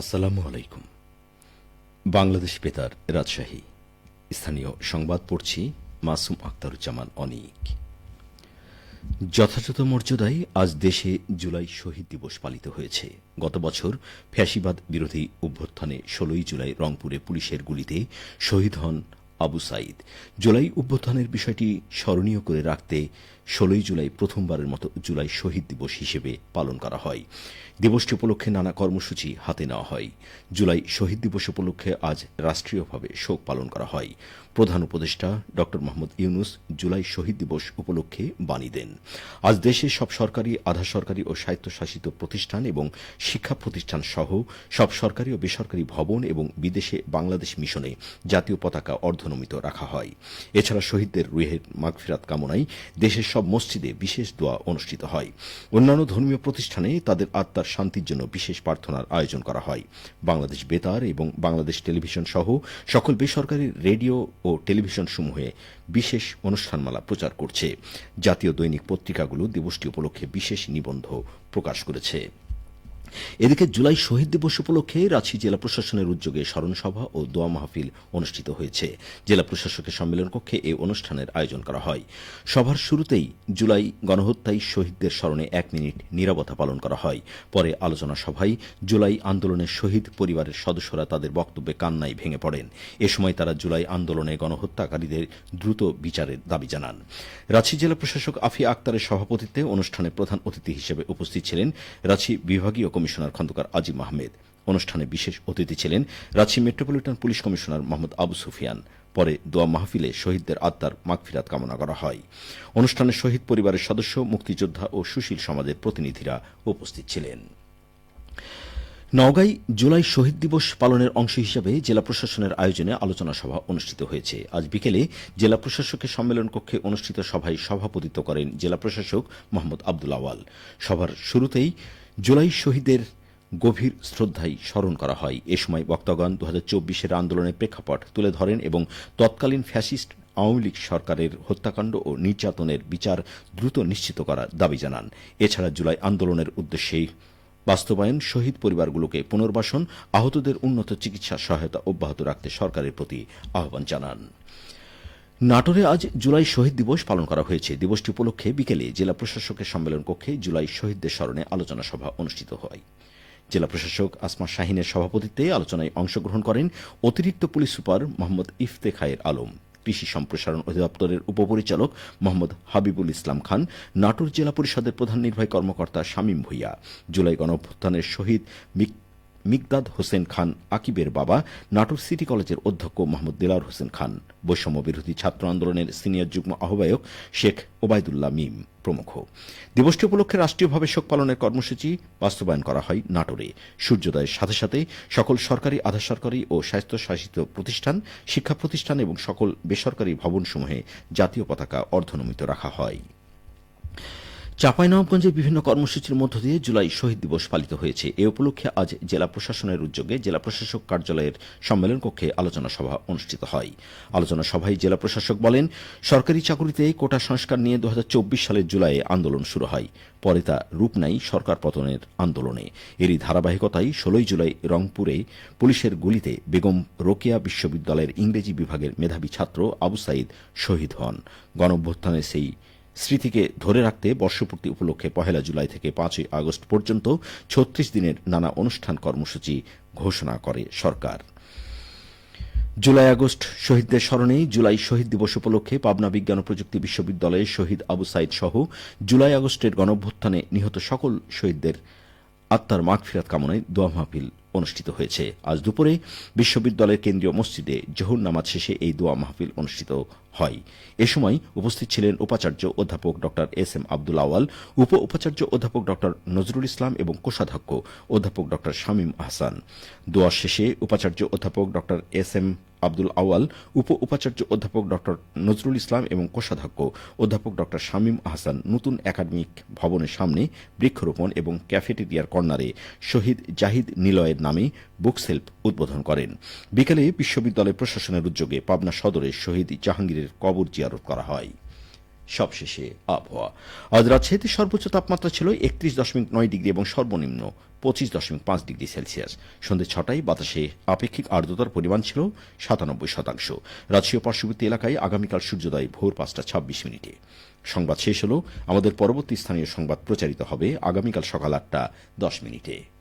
আসসালামু আলাইকুম। বাংলাদেশ বেতার রাজশাহী। স্থানীয় সংবাদ পড়ছি মাসুম আক্তারুজ্জামান অনিক। যথাযথ মর্যাদায় আজ দেশে জুলাই শহীদ দিবস পালিত হয়েছে। গত বছর ফ্যাসিবাদ বিরোধী অভ্যুত্থানে ষোলোই জুলাই রংপুরে পুলিশের গুলিতে শহীদ হন আবু সাইদ জুলাই অভ্যুত্থানের বিষয়টি স্মরণীয় করে রাখতে ষোলোই জুলাই প্রথমবারের মতো জুলাই শহীদ দিবস হিসেবে পালন করা হয়। দিবসটি উপলক্ষে নানা কর্মসূচি হাতে নেওয়া হয়। জুলাই শহীদ দিবস উপলক্ষে আজ রাষ্ট্রীয়ভাবে শোক পালন করা হয়। প্রধান উপদেষ্টা ড. মোহাম্মদ ইউনুস জুলাই শহীদ দিবস উপলক্ষে বাণী দেন। আজ দেশে সব সরকারি, আধা সরকারি ও স্বায়ত্তশাসিত প্রতিষ্ঠান এবং শিক্ষা প্রতিষ্ঠান সহ সব সরকারি ও বেসরকারি ভবন এবং বিদেশে বাংলাদেশ মিশনে জাতীয় পতাকা অর্ধনমিত রাখা হয়। এছাড়া শহীদদের রুহের মাগফিরাত কামনায় দেশের সব মসজিদে বিশেষ দোয়া অনুষ্ঠিত হয়। অন্যান্য ধর্মীয় প্রতিষ্ঠানে তাদের আত্মার শান্তির জন্য বিশেষ প্রার্থনার আয়োজন করা হয়। বাংলাদেশ বেতার এবং বাংলাদেশ টেলিভিশন সহ সকল বেসরকারি রেডিও ও টেলিভিশন সমূহে বিশেষ অনুষ্ঠানমালা প্রচার করছে। জাতীয় দৈনিক পত্রিকাগুলো দিবসটি উপলক্ষে বিশেষ নিবন্ধ প্রকাশ করেছে। এদিকে জুলাই শহীদ দিবস উপলক্ষে রাঁচি জেলা প্রশাসনের উদ্যোগে স্মরণসভা ও দোয়া মাহফিল অনুষ্ঠিত হয়েছে। জেলা প্রশাসকের সম্মেলন কক্ষে এই অনুষ্ঠানের আয়োজন করা হয়। সভার শুরুতেই জুলাই গণহত্যায় শহীদদের স্মরণে এক মিনিট নিরবতা পালন করা হয়। পরে আলোচনা সভায় জুলাই আন্দোলনের শহীদ পরিবারের সদস্যরা তাদের বক্তব্যে কান্নায় ভেঙে পড়েন। এ সময় তারা জুলাই আন্দোলনে গণহত্যাকারীদের দ্রুত বিচারের দাবি জানান। রাঁচি জেলা প্রশাসক আফি আক্তারের সভাপতিত্বে অনুষ্ঠানে প্রধান অতিথি হিসেবে উপস্থিত ছিলেন রাঁচি বিভাগীয় কমিশনার খন্দকার আজিম আহমেদ। অনুষ্ঠানে বিশেষ অতিথি ছিলেন Ranchi metropolitan police commissioner Mohammad Abu Sufiyan. পরে দোয়া মাহফিলে শহীদদের আত্মার মাগফিরাত কামনা করা হয়। অনুষ্ঠানে শহীদ পরিবারের সদস্য, মুক্তিযোদ্ধা ও সুশীল সমাজের প্রতিনিধিরা উপস্থিত ছিলেন। নওগাঁয় জুলাই শহীদ দিবস পালনের অংশ হিসেবে জেলা প্রশাসনের আয়োজনে আলোচনা সভা অনুষ্ঠিত হয়েছে। আজ বিকেলে জেলা প্রশাসকের সম্মেলন কক্ষে অনুষ্ঠিত সভায় সভাপতিত্ব করেন জেলা প্রশাসক মোহাম্মদ আব্দুল আওয়াল। সভার শুরুতেই জুলাই শহীদের গভীর শ্রদ্ধায় স্মরণ করা হয়। এ সময় বক্তাগণ দু হাজার আন্দোলনের প্রেক্ষাপট তুলে ধরেন এবং তৎকালীন ফ্যাসিস্ট আওয়ামী লীগ সরকারের হত্যাকাণ্ড ও নির্যাতনের বিচার দ্রুত নিশ্চিত করার দাবি জানান। এছাড়া জুলাই আন্দোলনের উদ্দেশ্যেই বাস্তবায়ন শহীদ পরিবারগুলোকে পুনর্বাসন, আহতদের উন্নত চিকিৎসা সহায়তা অব্যাহত রাখতে সরকারের প্রতি আহ্বান জানান। নাটোরে আজ জুলাই শহীদ দিবস পালন করা হয়েছে। দিবসটি উপলক্ষে বিকেলে জেলা প্রশাসকের সম্মেলন কক্ষে জুলাই শহীদদের স্মরণে আলোচনা সভা অনুষ্ঠিত হয়। জেলা প্রশাসক আসমা শাহিনের সভাপতিত্বে আলোচনায় অংশগ্রহণ করেন অতিরিক্ত পুলিশ সুপার মোহাম্মদ ইফতেখায়ের আলম। কৃষি সম্প্রসারণ অধিদপ্তরের উপপরিচালক মোহাম্মদ হাবিবুল ইসলাম খান, নাটোর জেলা পরিষদের প্রধান নির্বাহী কর্মকর্তা শামীম ভুইয়া, জুলাই গণঅভ্যুত্থানের শহীদ মিকদাদ হোসেন খান আকিবের বাবা, নাটোর সিটি কলেজের অধ্যক্ষ মোহাম্মদ দিলার হোসেন খান। বৈষম্য বিরোধী ছাত্র আন্দোলনের সিনিয়র যুগ্ম আহ্বায়ক শেখ ওবায়দুল্লাহ মিম প্রমুখ। দিবসটি উপলক্ষে রাষ্ট্রীয়ভাবে শোক পালনের কর্মসূচি বাস্তবায়ন করা হয় নাটোরে। সূর্যোদয়ের সাথে সাথে সকল সরকারি আধা সরকারি ও স্বায়ত্তশাসিত প্রতিষ্ঠান, শিক্ষা প্রতিষ্ঠান এবং সকল বেসরকারি ভবনসমূহে জাতীয় পতাকা অর্ধনমিত রাখা হয়। চাঁপাইনবাবগঞ্জে বিভিন্ন কর্মসূচির মধ্য দিয়ে জুলাই শহীদ দিবস পালিত হয়েছে। এ উপলক্ষে আজ জেলা প্রশাসনের উদ্যোগে জেলা প্রশাসক কার্যালয়ের সম্মেলন কক্ষে আলোচনা সভা অনুষ্ঠিত হয়। আলোচনা সভায় জেলা প্রশাসক বলেন, সরকারি চাকুরিতে কোটা সংস্কার নিয়ে দু হাজার চব্বিশ সালের জুলাইয়ে আন্দোলন শুরু হয়। পরে তা রূপ নেয় সরকার পতনের আন্দোলনে। এরই ধারাবাহিকতায় ষোলোই জুলাই রংপুরে পুলিশের গুলিতে বেগম রোকেয়া বিশ্ববিদ্যালয়ের ইংরেজি বিভাগের মেধাবী ছাত্র আবু সাইদ শহীদ হন। গণঅভ্যুত্থানের সেই স্মৃতিকে ধরে রাখতে বর্ষপূর্তি উপলক্ষে পহেলা জুলাই থেকে পাঁচই আগস্ট পর্যন্ত ছত্রিশ দিনের নানা অনুষ্ঠান কর্মসূচি ঘোষণা করে সরকার। জুলাই আগস্ট শহীদদের স্মরণে জুলাই শহীদ দিবস উপলক্ষে পাবনা বিজ্ঞান ও প্রযুক্তি বিশ্ববিদ্যালয়ে শহীদ আবু সাইদ সহ জুলাই আগস্টের গণঅভ্যুত্থানে নিহত সকল শহীদদের আত্মার মাগফিরাত কামনায় দোয়া মাহফিল অনুষ্ঠিত হয়েছে। আজ দুপুরে বিশ্ববিদ্যালয়ের কেন্দ্রীয় মসজিদে জহুর নামাজ শেষে এই দোয়া মাহফিল অনুষ্ঠিত হয়। এ সময় উপস্থিত ছিলেন উপাচার্য অধ্যাপক ড. এস এম আব্দুল আওয়াল, উপ উপাচার্য অধ্যাপক ড. নজরুল ইসলাম এবং কোষাধ্যক্ষ অধ্যাপক ড. শামীম আহসান। দোয়া শেষে উপাচার্য অধ্যাপক ড. এস এম আব্দুল আওয়াল, উপ উপাচার্য অধ্যাপক ড. নজরুল ইসলাম এবং কোষাধ্যক্ষ অধ্যাপক ড. শামীম আহসান নতুন একাডেমিক ভবনের সামনে বৃক্ষরোপণ এবং ক্যাফেটেরিয়ার কর্নারে শহীদ জাহিদ নিলয়ের নামে বুক সেলফ উদ্বোধন করেন। বিকেলে বিশ্ববিদ্যালয় প্রশাসনের উদ্যোগে পাবনা সদরে শহীদ জাহাঙ্গীরের কবর জিয়ারত করা হয়। সবশেষে আবহাওয়া। আজ রাজশাহীতে সর্বোচ্চ তাপমাত্রা ছিল একত্রিশ দশমিক নয় ডিগ্রি এবং সর্বনিম্ন পঁচিশ দশমিক পাঁচ ডিগ্রি সেলসিয়াস। সন্ধ্যে ছটায় বাতাসে আপেক্ষিক আর্দ্রতার পরিমাণ ছিল সাতানব্বই শতাংশ। রাজশাহী পার্শ্ববর্তী এলাকায় আগামীকাল সূর্যোদয় ভোর পাঁচটা ছাব্বিশ মিনিটে। সংবাদ শেষ হল। আমাদের পরবর্তী স্থানীয় সংবাদ প্রচারিত হবে আগামীকাল সকাল আটটা দশ মিনিটে।